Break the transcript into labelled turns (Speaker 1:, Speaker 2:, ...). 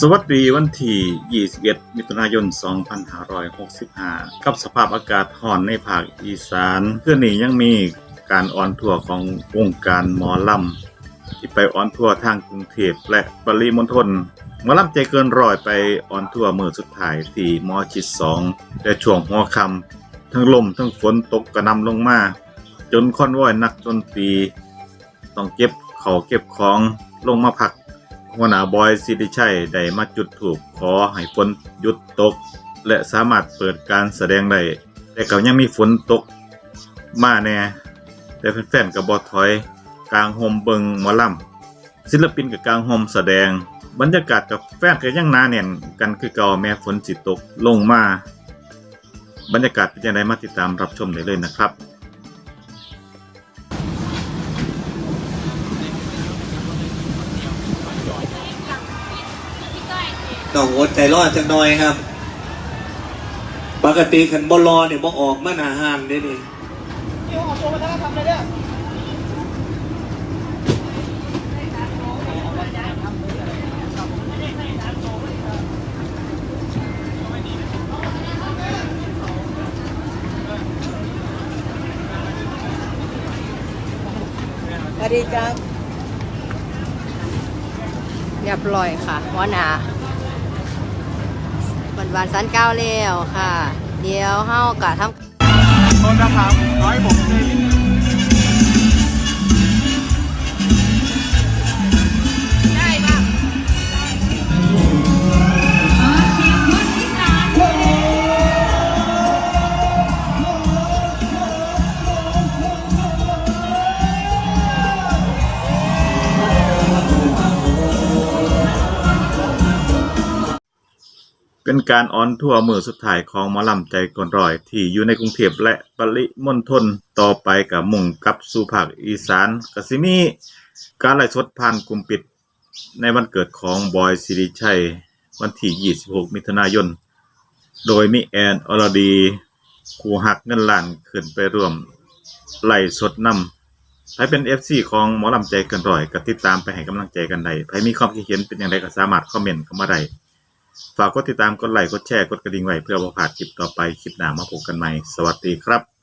Speaker 1: สวัสดีวันที่ 21 มิถุนายน 2565 กับสภาพอากาศร้อนในภาคอีสานเพื่อนี้ยังมีการออนทัวร์ของวงการหมอลำที่ไปออนทัวร์ทางกรุงเทพและปริมณฑลหมอลำใจเกินร้อยไปออนทัวร์มือสุดท้ายที่มอชิด2แต่ช่วงหัวคำทั้งลมทั้งฝนตกกระนำลงมา จนค่อนวอยนักดนตรี ต้องเก็บเขาเก็บของลงมาพัก หัวหน้าบอยสิริชัยได้มาจุดถูกขอให้ฝนหยุดตก และสามารถเปิดการแสดงได้แต่ก็ยังมีฝนตกมาแน่แต่แฟนๆกับบอถอยกลางโฮมเบิงหมอลำศิลปินกับกลางโฮมแสดง บรรยากาศกับแฟนก็ยังหนาแน่นกันคือเก่าแม้ฝนสิตกลงมา บรรยากาศเป็นยังไงมาติดตามรับชมได้เลยนะครับ
Speaker 2: ต้องอดใจรอดจักหน่อยครับ ปกติขันบอลอเนี่ยบ่ออกมาหนาหานเด้นี่
Speaker 3: ที่ห้องตัววัฒนธรรมเลยเนี่ย
Speaker 4: สวัสดีจ้า
Speaker 5: เรียบร้อยค่ะหัวหนา วันวันสันเก้าแล้วค่ะ เดี๋ยวเฮากะทำ
Speaker 3: ต้นนะครับร้อยผมเลย
Speaker 1: เป็นการออนทัวร์มือสุดท้ายของหมอลำใจก่อนรอย ที่อยู่ในกรุงเทพและปริมณฑลต่อไปกับมุ่งกลับสู่ภาคอีสานกสิมีการไล่สดผ่านกลุ่มปิด ในวันเกิดของบอยสิริชัย วันที่ 26 มิถุนายน โดยมีแอนอรดีครูหักเงินล้านขึ้นไปร่วมไล่สดนำใครเป็น FC ของหมอลำใจกินรอยก็ติดตามไปให้กำลังใจกันได้ใครมีความคิดเห็นเป็นอย่างไรก็สามารถคอมเมนต์เข้ามาได้ ฝากกดติดตาม กดไลค์ กดแชร์ กดกระดิ่งไว้เพื่อบ่พลาดคลิปต่อไป คลิปหน้ามาพบกันใหม่ สวัสดีครับ